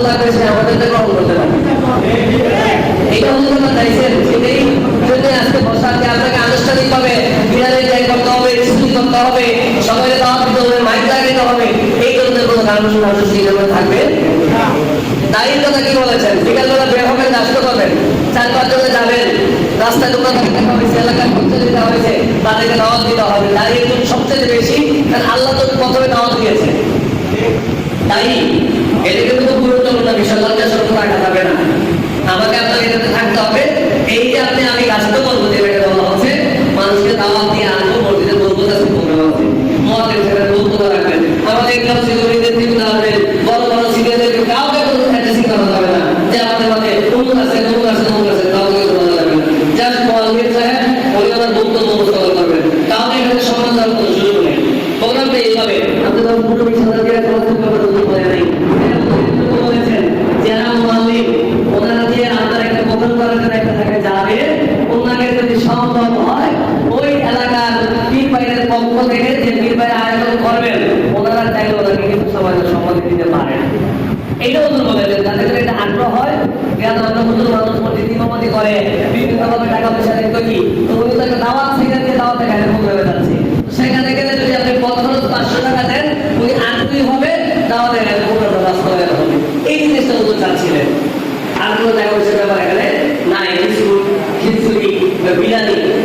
যেমন তার ভালো লাগবে সে আমাদের গ্রহণ করতে পারে। এইটা হুজুরদুল্লাহ চাইছেন সেটাই জন্য আজকে বসা আছে আপনাকে আনুষ্ঠানিকভাবে বিড়ালে যাই করতে হবে, স্কুল করতে হবে সবাই দাওয়াত দিতে হবে মাইক লাগাইতে হবে, এই ধরনের কোনো কারণ আনুষ্ঠানিক থাকবে? দাঁড়িয়ে কথা বলেছেন? বিকালবেলা বের হবেন রাষ্ট্র করবেন, চার পাঁচ জনে যাবেন, রাস্তায় দোকান দেখা হয়েছে এলাকায় পৌঁছে দিতে হয়েছে, তাদেরকে দাওয়াত দিতে হবে। দাঁড়িয়ে একটু সবচেয়ে বেশি, কারণ আল্লাহ তো প্রথমে দাওয়াত দিয়েছে। তাই এটা কিন্তু গুরুত্বপূর্ণ বিষয়, লজ্জা সরকার রাখা যাবে না। আমাকে আপনাকে এটাতে থাকতে হবে। এই যে আপনি, আমি রাষ্ট্র করব যেটাকে বলা হচ্ছে, মানুষকে দাওয়াত দিয়ে আনব মসজিদে বলব আছে প্রোগ্রাম আছে মহাদেব সেখানে বলব রাখবেন। আমাদের গ্রাম সিকিউরিটিদের টিম আসবেন বড় বড় সিনিয়রদের কাউকে কোনো ফ্যান্টাসি করা যাবে না। যে আমাদের মাঝে অমুক আছে অমুক আছে অমুক আছে কাউকে বলা যাবে না। জাস্ট মহাদেব সাহেব, উনি ওনার বক্তব্য উপস্থাপন করবেন। কাউকে এখানে সম্মান দেওয়ার কোনো সুযোগ নেই। প্রোগ্রামটা এইভাবে, আপনি ধরুন পুরো বিশ্বনাথের কোনো ব্যাপারে উল্লেখ করে নাই বলেছেন যারা মালিক ওনারা যে আপনার একটা প্রোগ্রাম করার জন্য যাবে। ওনাকে যদি সম্ভব হয়। ওই এলাকার পীর পক্ষ থেকে যে পীর আয়োজন করবেন, ওনারা চাইলে ওনাকে কিন্তু সবাই সম্মতি দিতে পারেন এইটাও তো বলেছেন যাদের যদি একটা আগ্রহ হয়। করে, বিভিন্নভাবে টাকা পয়সা দিত কি? তো উনি তো সেখানে গেলে যদি আপনি পথ খরচ উনি আগ্রহী হবে, দাওয়াতে প্রোগ্রামটা বাস্তবায়ন হবে। এই জিনিসটা হুজুর চাচ্ছিলেন। আর কোনো টাকা পয়সার